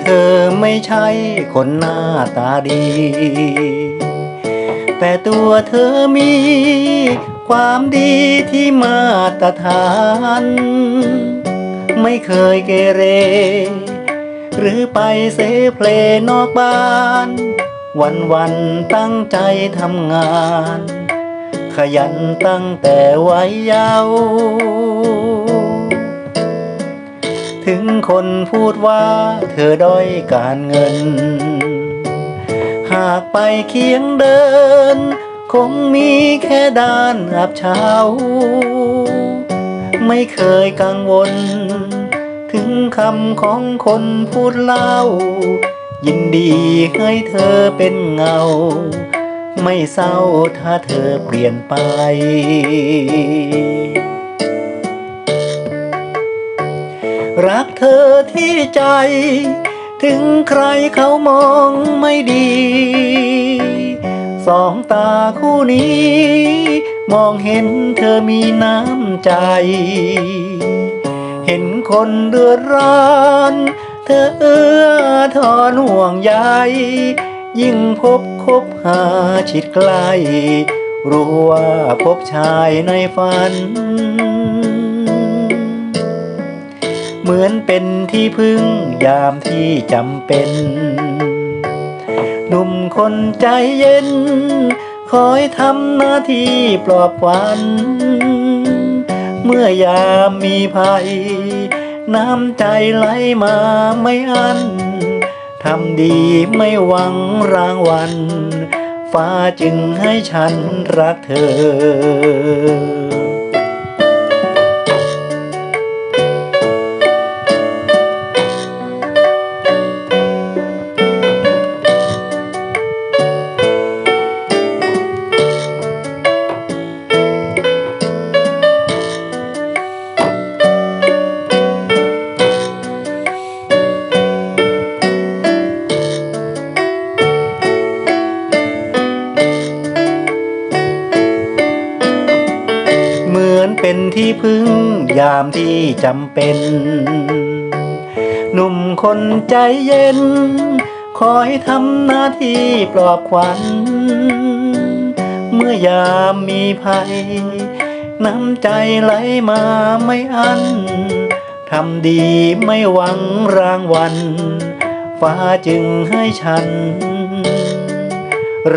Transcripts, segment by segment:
เธอไม่ใช่คนหน้าตาดี แต่ตัวเธอมี ความดีที่มาตรฐาน ไม่เคยเกเร หรือไปเสเพลนอกบ้าน วันวันตั้งใจทำงาน ขยันตั้งแต่วัยเยาว์ คนพูดว่าเธอด้อยการเงิน หากไปเคียงเดิน คงมีแค่ด้านอับเฉาไม่เคยกังวล ถึงคำของคนพูดเล่า ยินดีให้เธอเป็นเงา ไม่เศร้าถ้าเธอเปลี่ยนไป รักเธอที่ใจ ถึงใครเขามองไม่ดี สองตาคู่นี้ มองเห็นเธอมีน้ำใจ เห็นคนเดือดร้อนเธอเอื้อทอนห่วงใยยิ่งพบคบหาชิดใกล้รู้ว่าพบชายในฝัน เหมือนเป็นที่พึ่งยามที่จำเป็น หนุ่มคนใจเย็น คอยทำหน้าที่ปลอบขวัญเมื่อยามมีภัย น้ำใจไหลมาไม่อันทำดีไม่หวังรางวัล ฟ้าจึงให้ฉันรักเธอ เป็นที่พึ่งยามที่จำเป็น หนุ่มคนใจเย็น คอยทำหน้าที่ปลอบขวัญ เมื่อยามมีภัย น้ำใจไหลมาไม่อันทำดีไม่หวังรางวัล ฟ้าจึงให้ฉัน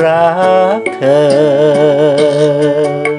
รักเธอ